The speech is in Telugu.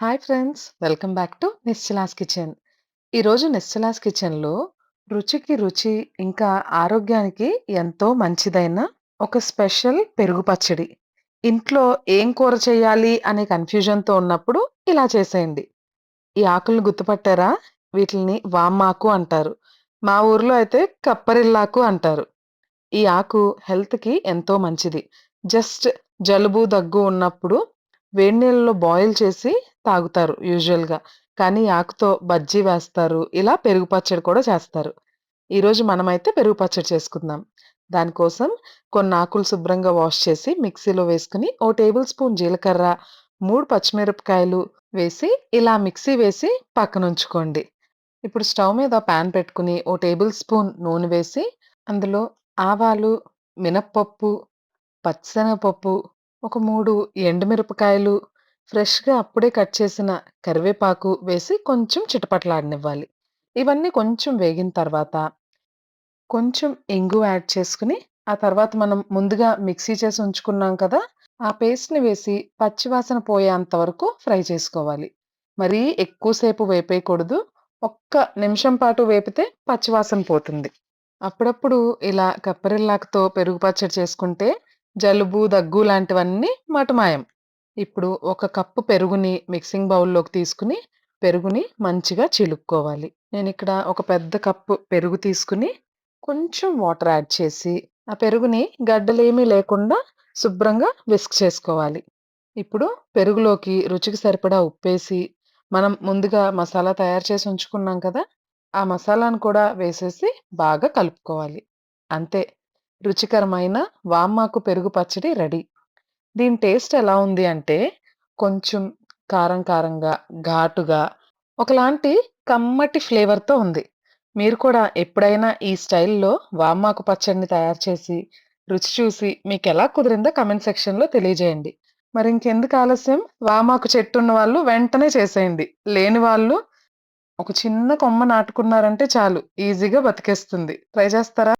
Hi friends welcome back to Nischala's kitchen. ఈరోజు నిశ్చలాస్ కిచెన్లో రుచికి రుచి ఇంకా ఆరోగ్యానికి ఎంతో మంచిదైన ఒక స్పెషల్ పెరుగు పచ్చడి. ఇంట్లో ఏం కూర చేయాలి అనే కన్ఫ్యూజన్తో ఉన్నప్పుడు ఇలా చేసేయండి. ఈ ఆకులను గుర్తుపట్టారా? వీటిని వామ్మాకు అంటారు. మా ఊర్లో అయితే కప్పరిల్లాకు అంటారు. ఈ ఆకు హెల్త్కి ఎంతో మంచిది. జస్ట్ జలుబు దగ్గు ఉన్నప్పుడు వేడి నీళ్ళలో బాయిల్ చేసి తాగుతారు యూజువల్‌గా. కానీ ఆకుతో బజ్జీ వేస్తారు. ఇలా పెరుగు పచ్చడి కూడా చేస్తారు. ఈరోజు మనమైతే పెరుగు పచ్చడి చేసుకుందాం. దానికోసం కొన్ని ఆకులు శుభ్రంగా వాష్ చేసి మిక్సీలో వేసుకుని ఓ టేబుల్ స్పూన్ జీలకర్ర, మూడు పచ్చిమిరపకాయలు వేసి ఇలా మిక్సీ వేసి పక్కన ఉంచుకోండి ఇప్పుడు స్టవ్ మీద పాన్ పెట్టుకుని ఓ టేబుల్ స్పూన్ నూనె వేసి, అందులో ఆవాలు, మినప్పప్పు, పచ్చిశనగపప్పు, ఒక మూడు ఎండుమిరపకాయలు, ఫ్రెష్‌గా అప్పుడే కట్ చేసిన కరివేపాకు వేసి కొంచెం చిటపట్లాడినివ్వాలి ఇవన్నీ కొంచెం వేగిన తర్వాత కొంచెం ఇంగు యాడ్ చేసుకుని ఆ తర్వాత మనం ముందుగా మిక్సీ చేసి ఉంచుకున్నాం కదా! ఆ పేస్ట్‌ని వేసి పచ్చివాసన పోయేంత వరకు ఫ్రై చేసుకోవాలి. మరీ ఎక్కువసేపు వేపేయకూడదు. ఒక్క నిమిషం పాటు వేపితే పచ్చివాసన పోతుంది. అప్పుడప్పుడు ఇలా కప్పరిల్లాకతో పెరుగు పచ్చడి చేసుకుంటే జలుబు, దగ్గు లాంటివన్నీ మటుమాయం. ఇప్పుడు ఒక కప్పు పెరుగుని మిక్సింగ్ బౌల్‌లోకి తీసుకొని, పెరుగుని మంచిగా చిలుక్కోవాలి. ఇక్కడ ఒక పెద్ద కప్పు పెరుగు తీసుకొని, కొంచెం వాటర్ యాడ్ చేసి, ఆ పెరుగుని గడ్డలేమీ లేకుండా శుభ్రంగా విస్క్ చేసుకోవాలి. ఇప్పుడు పెరుగులోకి రుచికి సరిపడా ఉప్పేసి, మనం ముందుగా మసాలా తయారు చేసి ఉంచుకున్నాం కదా! ఆ మసాలాను కూడా వేసేసి బాగా కలుపుకోవాలి. అంతే రుచికరమైన వామ్మాకు పెరుగు పచ్చడి రెడీ. దీని టేస్ట్ ఎలా ఉంది అంటే, కొంచెం కారం కారంగా, ఘాటుగా, ఒకలాంటి కమ్మటి ఫ్లేవర్‌తో ఉంది. మీరు కూడా ఎప్పుడైనా ఈ స్టైల్‌లో వామ్మాకు పచ్చడిని తయారు చేసి, రుచి చూసి మీకు ఎలా కుదిరిందో కమెంట్ సెక్షన్‌లో తెలియజేయండి. మరి ఇంకెందుకు ఆలస్యం వామాకు చెట్టు ఉన్న వాళ్ళు వెంటనే చేసేయండి. లేని వాళ్ళు ఒక చిన్న కొమ్మ నాటుకున్నారంటే చాలు ఈజీగా బతికేస్తుంది. ట్రై చేస్తారా?